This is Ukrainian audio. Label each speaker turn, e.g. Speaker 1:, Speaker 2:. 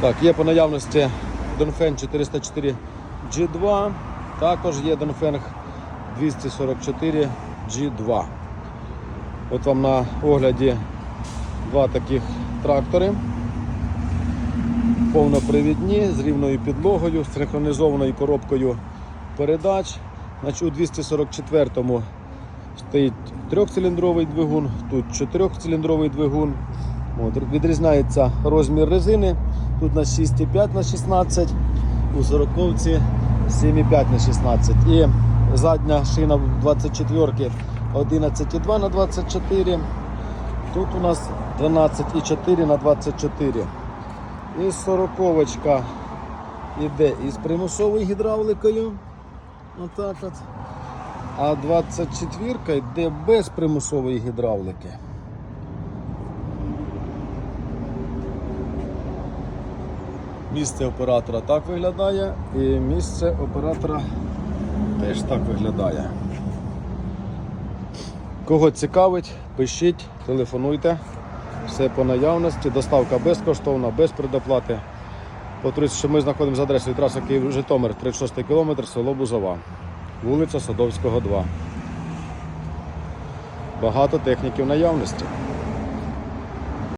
Speaker 1: Так, є по наявності Донфен 404 G2, також є Донфенг 244 G2. От вам на огляді два таких трактори. Повнопривідні, з рівною підлогою, з синхронізованою коробкою передач. Значить, у 244-му стоїть трьохциліндровий двигун, тут чотирьохциліндровий двигун. От, відрізняється розмір резини. Тут на 6,5 на 16, у 40-ці 7,5 на 16. І задня шина 24 11,2 на 24. Тут у нас 12,4 на 24. І 40 йде із примусовою гідравликою. Отак от. А 24 йде без примусової гідравлики. Місце оператора так виглядає, і місце оператора теж так виглядає. Кого цікавить, пишіть, телефонуйте. Все по наявності, доставка безкоштовна, без предоплати. Повторюсь, що ми знаходимося за адресою траса Київ-Житомир, 36 км, село Бузова, вулиця Садовського, 2. Багато техніків наявності.